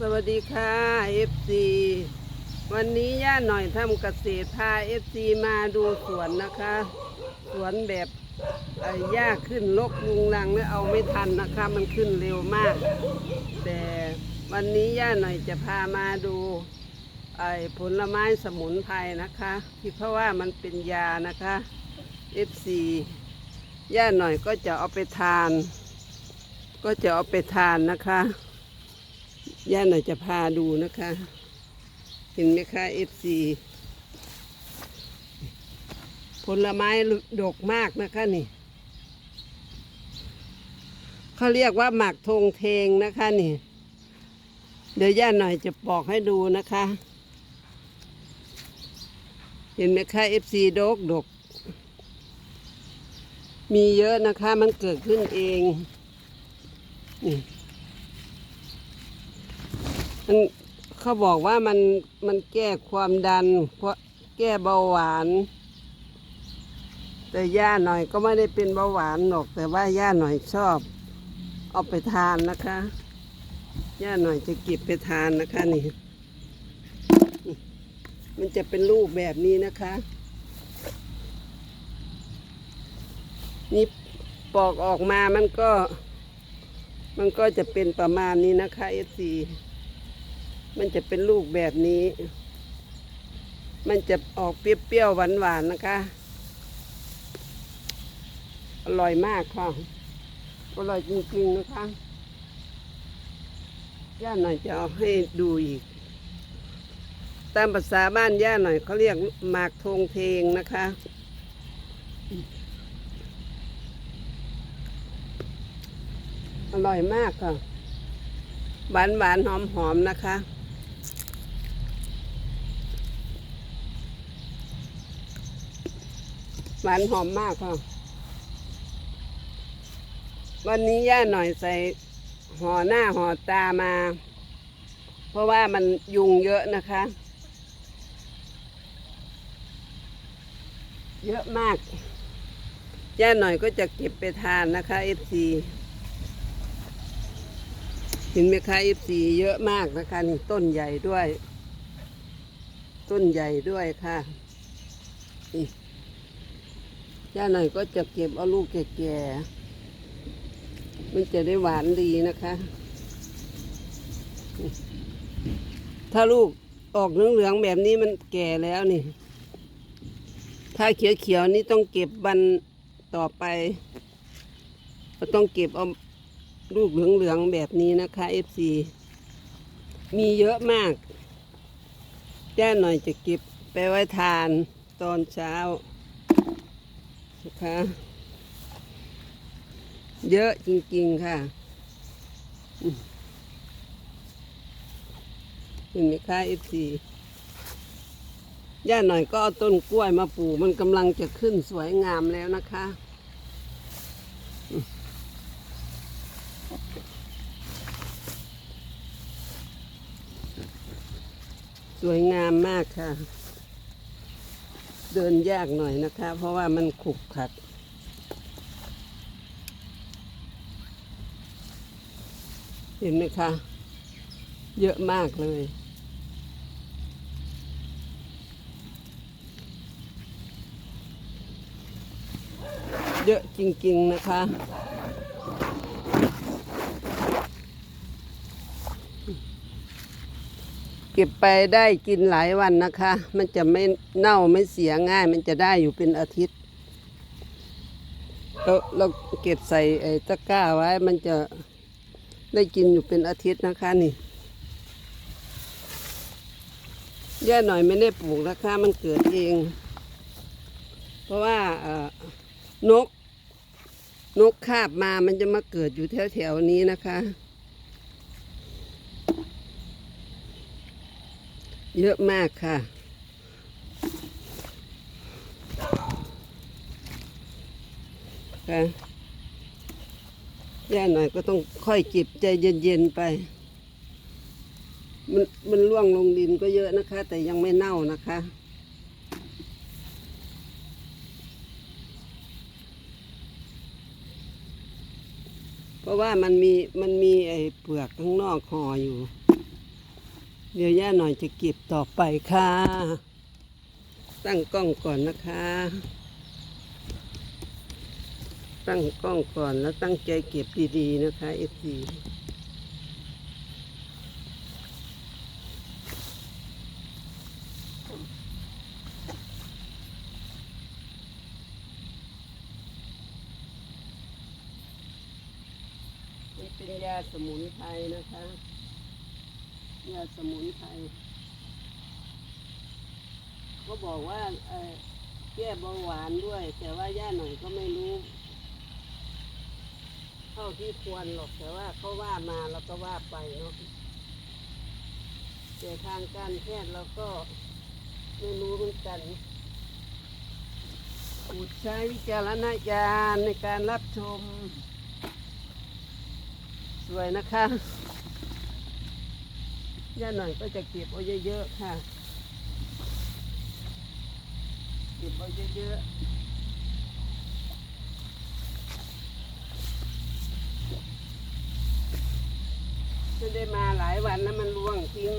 สวัสดีค่ะ FC วันนี้ย่าหน่อยทำเกษตรพา FC มาดูสวนนะคะ สวนแบบไอ้หญ้าขึ้นลกลุงลังแล้วเอาไม่ทันนะคะ มันขึ้นเร็วมาก แต่วันนี้ย่าหน่อยจะพามาดูไอ้ผลไม้สมุนไพรนะคะ ที่เพราะว่ามันเป็นยานะคะ FC ย่าหน่อยก็จะเอาไปทาน ก็จะเอาไปทานนะคะ ย่าหน่อยจะพาดูนะคะ เห็นไหมคะเอฟซีผลไม้ดกมากนะคะนี่เขาเรียกว่าหมากทงเทงนะคะนี่ เดี๋ยวย่าหน่อยจะบอกให้ดูนะคะ เห็นไหมคะเอฟซีดกดก มีเยอะนะคะมันเกิดขึ้นเองนี่ มันเขาบอกว่ามันมันแก้ความดัน เพราะแก้เบาหวาน แต่ย่าหน่อยก็ไม่ได้เป็นเบาหวานหรอก แต่ว่าย่าหน่อยชอบ เอาไปทานนะคะ ย่าหน่อยจะเก็บไปทานนะคะนี่ มันจะเป็นรูปแบบนี้นะคะ นี่ปอกออกมามันก็ มันก็จะเป็นประมาณนี้นะคะเอซี มันจะเป็นลูกแบบนี้ มันจะออกเปรี้ยวๆหวานๆนะคะ อร่อยมากค่ะ อร่อยจริงๆนะคะ ย่าหน่อยจะเอาให้ดูอีก ตามภาษาบ้านย่าหน่อยเขาเรียกหมากทงเทงนะคะอร่อยมากค่ะ หวานหวานหอมหอมๆนะคะ หวานหอมมากค่ะ วันนี้ย่าหน่อยใส่ห่อหน้าห่อตามา เพราะว่ามันยุงเยอะนะคะ เยอะมาก ย่าหน่อยก็จะเก็บไปทานนะคะเอฟซีเห็นไหมคะเอฟซีเยอะมากนะคะนี่ต้นใหญ่ด้วย ต้นใหญ่ด้วยค่ะนี่ ย่าหน่อยก็จะเก็บเอาลูกแก่ๆ มันจะได้หวานดีนะคะ ถ้าลูกออกเหลืองๆแบบนี้มันแก่แล้วนี่ ถ้าเขียวๆนี่ต้องเก็บวันต่อไปเราต้องเก็บเอาลูกเหลืองๆแบบนี้นะคะ FC มีเยอะมากย่าหน่อยจะเก็บไปไว้ทานตอนเช้า นะคะเยอะจริง ๆ ค่ะเห็นไหมคะ FC ย่าหน่อยก็เอาต้นกล้วยมาปลูกมันกำลังจะขึ้นสวยงามแล้วนะคะสวยงามมากค่ะ เดินยากหน่อยนะคะ เพราะว่ามันขุกขลักเห็นไหมคะ เยอะมากเลย เยอะจริง ๆ นะคะ เก็บไปได้กินหลายวันนะคะ มันจะไม่เน่าไม่เสียง่าย มันจะได้อยู่เป็นอาทิตย์เราเราเก็บใส่ไอ้ตะกร้าไว้ มันจะได้กินอยู่เป็นอาทิตย์นะคะนี่ย่าหน่อยไม่ได้ปลูกนะคะ มันเกิดเอง เพราะว่านก นกคาบมามันจะมาเกิดอยู่แถวๆนี้นะคะ เยอะมากค่ะ ค่ะย่าหน่อยก็ต้องค่อยจิบใจเย็นๆไป มันมันร่วงลงดินก็เยอะนะคะ แต่ยังไม่เน่านะคะเพราะว่ามันมีมันมีไอ้เปลือกข้างนอกห่ออยู่ เดี๋ยวย่าหน่อยจะเก็บต่อไปค่ะ ตั้งกล้องก่อนนะคะ ตั้งกล้องก่อนแล้วตั้งใจเก็บดีๆนะคะเอฟซีเป็นยาสมุนไพรนะคะ ยาสมุนไพรก็บอกว่าเอ่อแก้เบาหวานด้วย แต่ว่าย่าหน่อยก็ไม่รู้ เท่าที่ควรหรอกแต่ว่าเขาว่ามาเราก็ว่าไปเนาะแต่ทางการแพทย์เราก็ไม่รู้เหมือนกันโปรดใช้วิจารณญาณในการรับชม สวยนะคะ ย่าหน่อยก็จะเก็บเอาเยอะๆค่ะ เก็บเอาเยอะๆจะได้มาหลายวันแล้วมันร่วงทิ้ง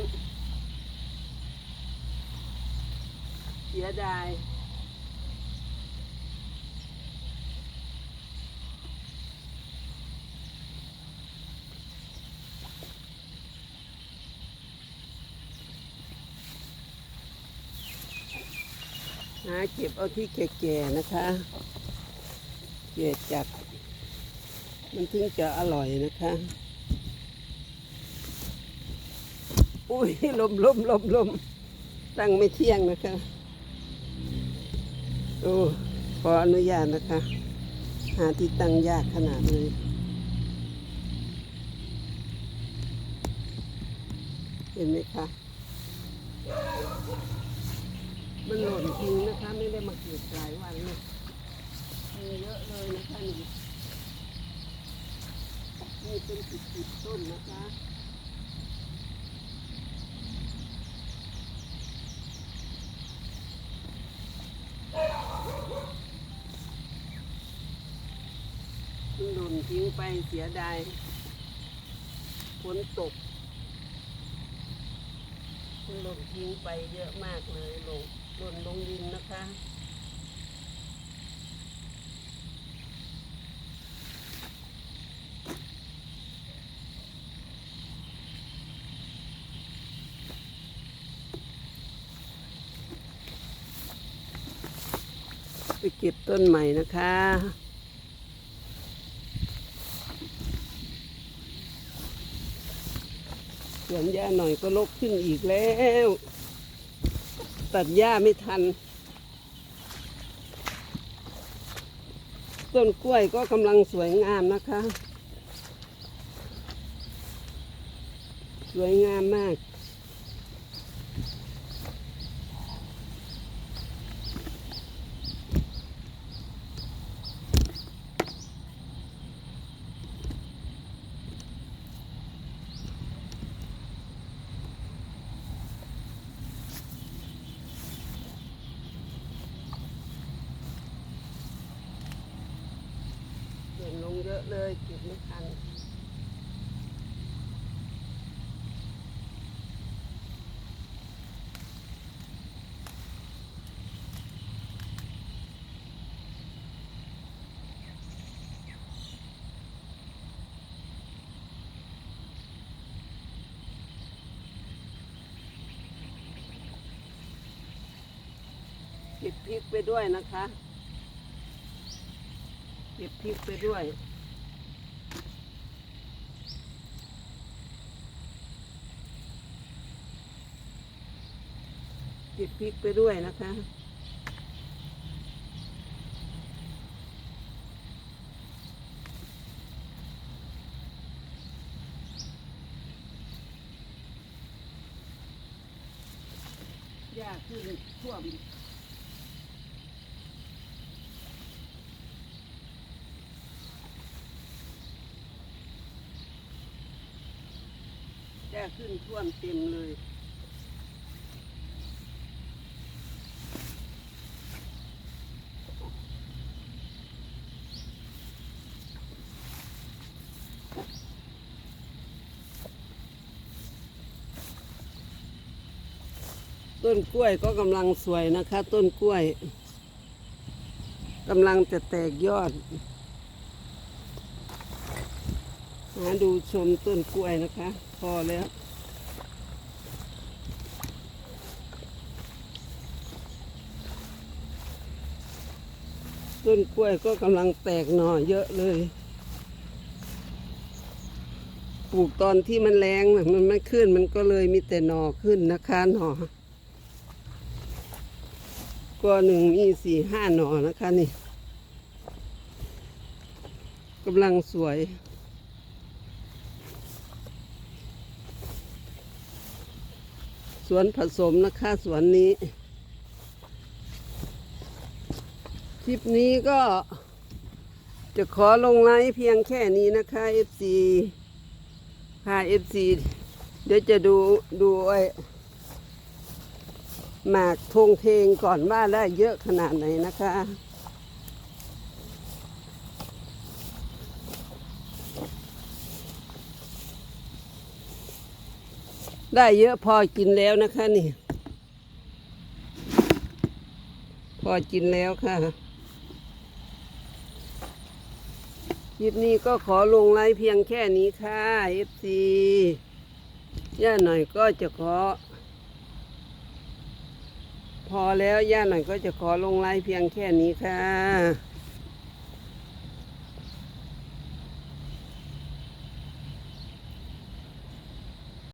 เสียดาย หาเก็บเอาที่แก่ๆนะคะแก่จัด มันถึงจะอร่อยนะคะ อุ้ยลมลมลมลมตั้งไม่เที่ยงนะคะโอ้ขออนุญาตนะคะ หาที่ตั้งยากขนาดเลยเห็นไหมคะ มันหล่นทิ้งนะคะ ไม่ได้มาเก็บหลายวันเลยเยอะเลยนะคะนี่นี่เป็นสิบสิบต้นนะคะมันหล่นทิ้งไปเสียดายฝนตกมันหล่นทิ้งไปเยอะมากเลยหล่น หล่นลงดินนะคะไปเก็บต้นใหม่นะคะ สวนหญ้าหน่อยก็ลกขึ้นอีกแล้ว ตัดหญ้าไม่ทัน ต้นกล้วยก็กำลังสวยงามนะคะ สวยงามมาก อะเลยเก็บไม่ทันเก็บพริกไปด้วยนะคะ เก็บพริกไปด้วย เก็บพริกไปด้วยนะคะ ยากขึ้นท่วมแจ้ขึ้นท่วมเต็มเลย ต้นกล้วยก็กำลังสวยนะคะ ต้นกล้วยกำลังจะแตกยอดหาดูชมต้นกล้วยนะคะ พอแล้วต้นกล้วยก็กำลังแตกหน่อเยอะเลย ปลูกตอนที่มันแรงมันไม่ขึ้นมันก็เลยมีแต่หน่อขึ้นนะคะหน่อ ก็หนึ่งมีสี่ห้าหน่อนะคะนี่กำลังสวย สวนผสมนะคะสวนนี้ คลิปนี้ก็จะขอลงไลฟ์เพียงแค่นี้นะคะ FC ค่ะ FC เดี๋ยวจะดูดูไอ้ หมากทงเทงก่อนว่าได้เยอะขนาดไหนนะคะ ได้เยอะพอกินแล้วนะคะนี่ พอกินแล้วค่ะคลิปนี้ก็ขอลงไลฟ์เพียงแค่นี้ค่ะ FC ย่าหน่อยก็จะขอ พอแล้วย่าหน่อยก็จะขอลงไลฟ์เพียงแค่นี้ค่ะ